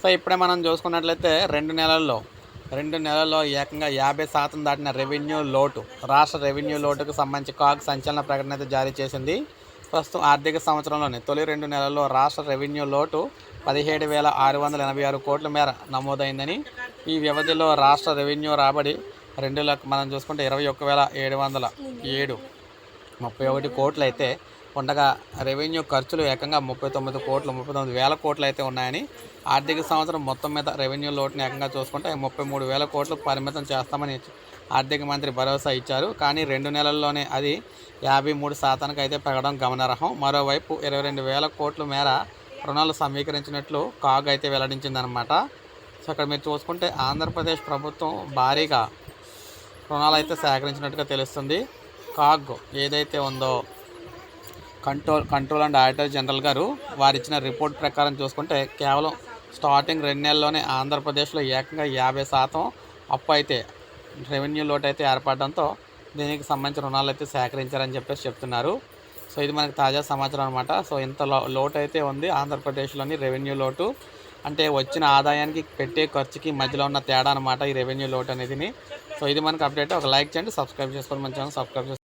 So ఇప్పుడే మనం చూసుకున్నట్లయితే రెండు నెలల్లో రెండు నెలల్లో ఏకంగా యాభై శాతం దాటిన రెవెన్యూ లోటు రాష్ట్ర రెవెన్యూ లోటుకు సంబంధించి కాగ్ సంచలన ప్రకటన అయితే జారీ చేసింది. ప్రస్తుతం ఆర్థిక సంవత్సరంలోనే తొలి రెండు నెలల్లో రాష్ట్ర రెవెన్యూ లోటు పదిహేడు వేల ఆరు వందల ఎనభై ఆరు కోట్ల మేర నమోదైందని. ఈ వ్యవధిలో రాష్ట్ర రెవెన్యూ రాబడి రెండు లక్ష మనం చూసుకుంటే ఇరవై ఒక్క వేల ఏడు వందల ఏడు ముప్పై ఒకటి కోట్లు అయితే ఉండగా రెవెన్యూ ఖర్చులు ఏకంగా ముప్పై తొమ్మిది కోట్లు ముప్పై తొమ్మిది వేల కోట్లు అయితే ఉన్నాయని ఆర్థిక సంవత్సరం మొత్తం మీద రెవెన్యూ లోటుని ఏకంగా చూసుకుంటే ముప్పై మూడు వేల కోట్లు పరిమితం చేస్తామని ఆర్థిక మంత్రి భరోసా ఇచ్చారు. కానీ రెండు నెలల్లోనే అది యాభై మూడు శాతానికి అయితే పెరగడం గమనార్హం. మరోవైపు ఇరవై రెండు వేల కోట్ల మేర రుణాలు సమీకరించినట్లు కాగ్ అయితే వెల్లడించిందనమాట సో ఇక్కడ మీరు చూసుకుంటే ఆంధ్రప్రదేశ్ ప్రభుత్వం భారీగా రుణాలు అయితే సేకరించినట్టుగా తెలుస్తుంది. కాగ్ ఏదైతే ఉందో control control and auditor general గారు వారిచ్చిన రిపోర్ట్ ప్రకారం చూసుకుంటే కేవలం స్టార్టింగ్ రెండు నెలల్లోనే ఆంధ్రప్రదేశ్లో ఏకంగా యాభై శాతం అప్పు అయితే రెవెన్యూ లోటు అయితే ఏర్పడడంతో దీనికి సంబంధించిన రుణాలు అయితే సేకరించారని చెప్పేసి చెప్తున్నారు. సో ఇది మనకి తాజా సమాచారం అనమాట సో ఇంత లో లోటు అయితే ఉంది ఆంధ్రప్రదేశ్లోని రెవెన్యూ లోటు. అంటే వచ్చిన ఆదాయానికి పెట్టే ఖర్చుకి మధ్యలో ఉన్న తేడా అనమాట ఈ రెవెన్యూ లోటు అనేది. సో ఇది మనకి అప్డేట్. ఒక లైక్ చేయండి సబ్స్క్రైబ్ చేసుకోండి మన ఛానల్ సబ్స్క్రైబ్ చేసుకోండి.